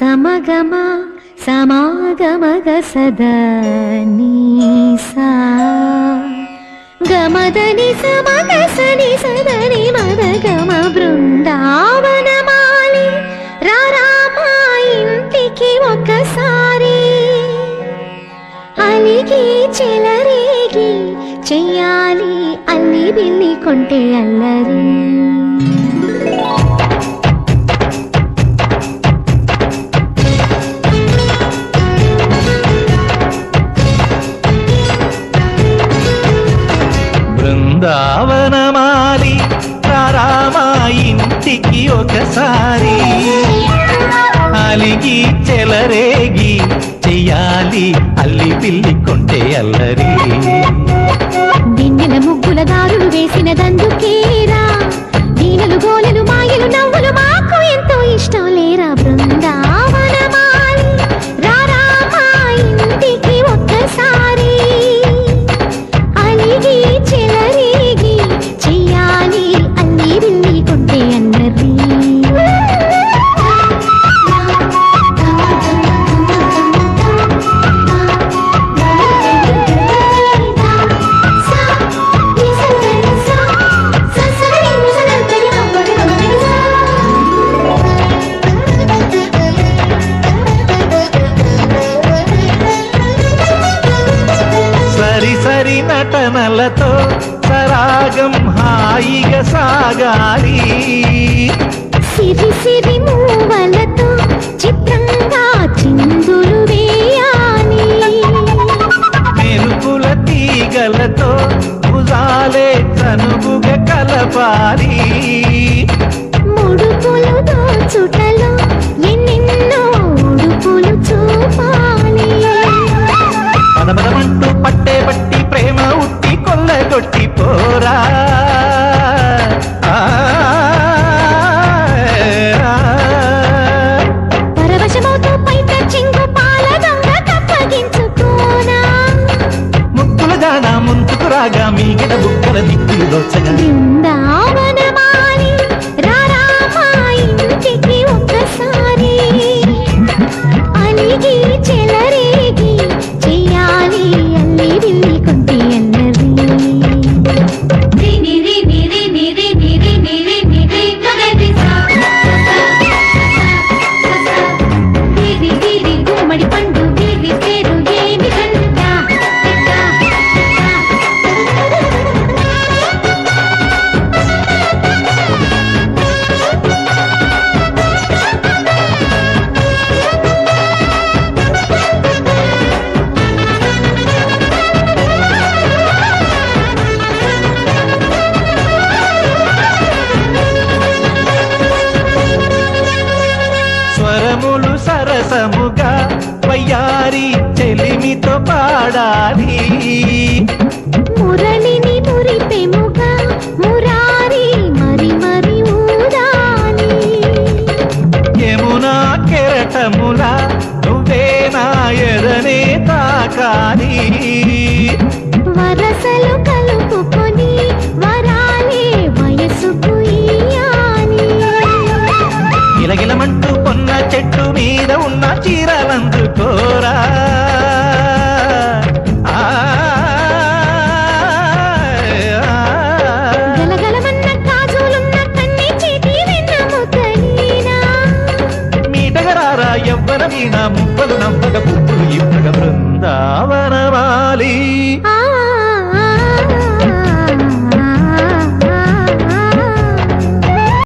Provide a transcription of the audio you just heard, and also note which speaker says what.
Speaker 1: సమగమ సమాగమగ సదా నీసా. గమదని సమగ సని సదని మదగమ బృందావనమాలి. రారామా ఇంటికి ఒకసారి అలిగి చెలరేగి చెయ్యాలి అల్లి బిల్లి కొంటే అల్లరి.
Speaker 2: బృందావనమాలి రారామా ఇంటికి ఒకసారి. అలిగి చెలరేగి చెయ్యాలి అల్లి పిల్లి కొంటే అల్లరి. నటనలతో సరాగం హాయిగా సాగాలి.
Speaker 1: సిరి సిరి మూవలతో చిత్రంగా చిందులు వేయాలి.
Speaker 2: మెరుపుల తీగలతో భుజాలే చనుగుగా కలపాలి. రాగా మీగడ బుక్కల దిక్కులు దోచగా. వయ్యారి చెలిమితో పాడాలి.
Speaker 1: మురళిని మురిపెముగా మురారి మరి మరి ఊదాలి.
Speaker 2: యమునా కెరటముల నువ్వే నా ఎదనే తాకాలి.
Speaker 1: వీణ
Speaker 2: ముప్పలు నమ్మక పుప్పులు ఇవ్వగ బృందావన